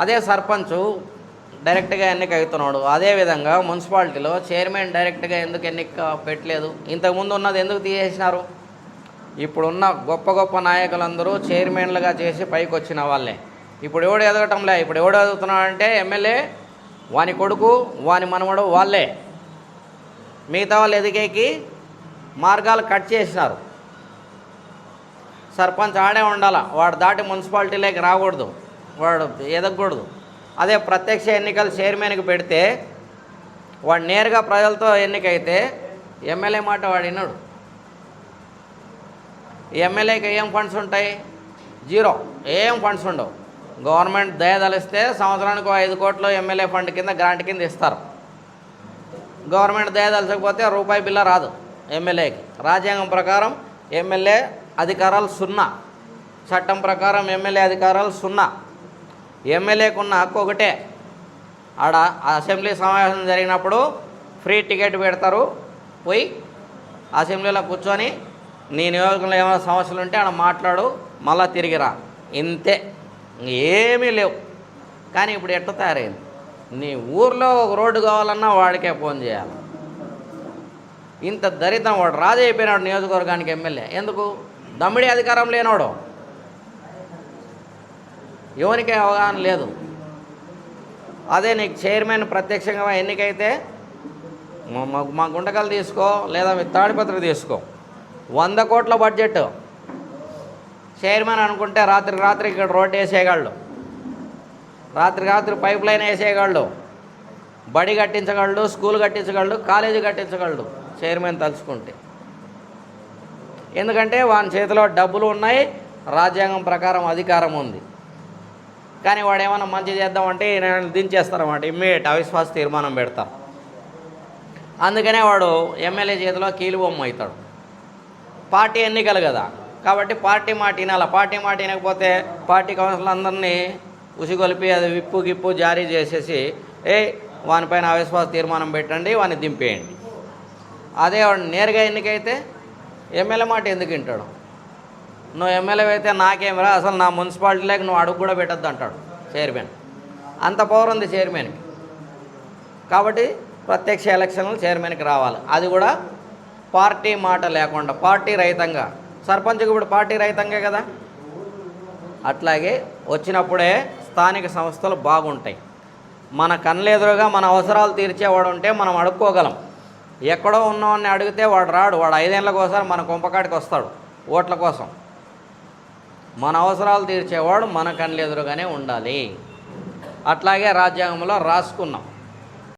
అదే సర్పంచు డైరెక్ట్గా ఎన్నిక అవుతున్నాడు. అదేవిధంగా మున్సిపాలిటీలో చైర్మన్ డైరెక్ట్గా ఎందుకు ఎన్నిక పెట్టలేదు? ఇంతకుముందు ఉన్నది ఎందుకు తీసేసినారు? ఇప్పుడున్న గొప్ప గొప్ప నాయకులందరూ చైర్మన్లుగా చేసి పైకి వచ్చిన వాళ్ళే. ఇప్పుడు ఎవడు ఎదగటంలే? ఇప్పుడు ఎవడు ఎదుగుతున్నాడంటే ఎమ్మెల్యే వాని కొడుకు వాని మనవడు వాళ్ళే. మిగతా వాళ్ళు ఎదిగేకి మార్గాలు కట్ చేసినారు. సర్పంచ్ ఆడే ఉండాల? వాడు దాటి మున్సిపాలిటీలోకి రాకూడదు. వాడు ఎదగకూడదు. అదే ప్రత్యక్ష ఎన్నికలు చైర్మన్కి పెడితే వాడు నేరుగా ప్రజలతో ఎన్నికైతే ఎమ్మెల్యే మాట వాడు విన్నాడు ఎమ్మెల్యేకి ఏం ఫండ్స్ ఉంటాయి? జీరో. ఏం ఫండ్స్ ఉండవు. గవర్నమెంట్ దయదలిస్తే సంవత్సరానికి ఐదు కోట్లు ఎమ్మెల్యే ఫండ్ కింద గ్రాంట్ కింద ఇస్తారు. గవర్నమెంట్ దయదలచకపోతే రూపాయి బిల్ల రాదు ఎమ్మెల్యేకి. రాజ్యాంగం ప్రకారం ఎమ్మెల్యే అధికారాలు సున్నా. చట్టం ప్రకారం ఎమ్మెల్యే అధికారాలు సున్నా. ఎమ్మెల్యేకున్న హక్కు ఒకటే. ఆడ అసెంబ్లీ సమావేశం జరిగినప్పుడు ఫ్రీ టికెట్ పెడతారు. పోయి అసెంబ్లీలో కూర్చొని నీ నియోజకంలో ఏమైనా సమస్యలు ఉంటే ఆడ మాట్లాడు మళ్ళా తిరిగిరా ఇంతే. ఏమీ లేవు. కానీ ఇప్పుడు ఎట్ట తయారైంది? నీ ఊర్లో ఒక రోడ్డు కావాలన్నా వాడికే ఫోన్ చేయాలి. ఇంత దరిద్రం వాడు రాజు అయిపోయినాడు నియోజకవర్గానికి ఎమ్మెల్యే. ఎందుకు? దమ్మిడి అధికారం లేనోడు. ఎవరికి అవగాహన లేదు. అదే నీకు చైర్మన్ ప్రత్యక్షంగా ఎన్నికైతే మా- గుండకలు మా తీసుకో లేదా మీ తాడిపత్రి తీసుకో. వంద కోట్ల బడ్జెట్. చైర్మన్ అనుకుంటే రాత్రి రాత్రి ఇక్కడ రోడ్డు వేసేయగలడు. రాత్రి రాత్రి పైప్ లైన్ వేసేయగలడు. బడి కట్టించగలడు స్కూల్ కట్టించగలడు కాలేజీ కట్టించగలడు చైర్మన్ తలుచుకుంటే. ఎందుకంటే వాని చేతిలో డబ్బులు ఉన్నాయి రాజ్యాంగం ప్రకారం అధికారం ఉంది. కానీ వాడు ఏమైనా మంచి చేద్దామంటే నేను దించేస్తారన్నమాట ఇమ్మీడియట్ అవిశ్వాస తీర్మానం పెడతారు అందుకనే వాడు ఎమ్మెల్యే చేతిలో కీలుబొమ్మ అవుతాడు. పార్టీ ఎన్నికలు కదా కాబట్టి పార్టీ మాట వినాలి? పార్టీ మాట వినకపోతే పార్టీ కౌన్సిల్ అందరినీ ఉసిగొలిపి అది విప్పు గిప్పు జారీ చేసేసి ఏ వానిపైన అవిశ్వాస తీర్మానం పెట్టండి వాని దింపేయండి. అదే వాడు నేరుగా ఎన్నికైతే ఎమ్మెల్యే మాట ఎందుకు వింటాడు? నువ్వు ఎమ్మెల్యే అయితే నాకేమిరా అసలు నా మున్సిపాలిటీలోకి నువ్వు అడుగు కూడా పెట్టద్దు అంటాడు చైర్మన్. అంత పవర్ ఉంది చైర్మన్కి. కాబట్టి ప్రత్యక్ష ఎలక్షన్లు చైర్మన్కి రావాలి. అది కూడా పార్టీ మాట లేకుండా పార్టీ రహితంగా. సర్పంచ్కి ఇప్పుడు పార్టీ రహితంగా కదా? అట్లాగే వచ్చినప్పుడే స్థానిక సంస్థలు బాగుంటాయి. మన కళ్ళెదురుగా మన అవసరాలు తీర్చేవాడు ఉంటే మనం అడుక్కోగలం. ఎక్కడో ఉన్నవాడిని అడిగితే వాడు రాడు. వాడు ఐదేళ్ళకోసారి మన కుంపకాడికి వస్తాడు ఓట్ల కోసం. మన అవసరాలు తీర్చేవాడు మన కళ్ళెదురుగానే ఉండాలి. అట్లాగే రాజ్యాంగంలో రాసుకున్నాం.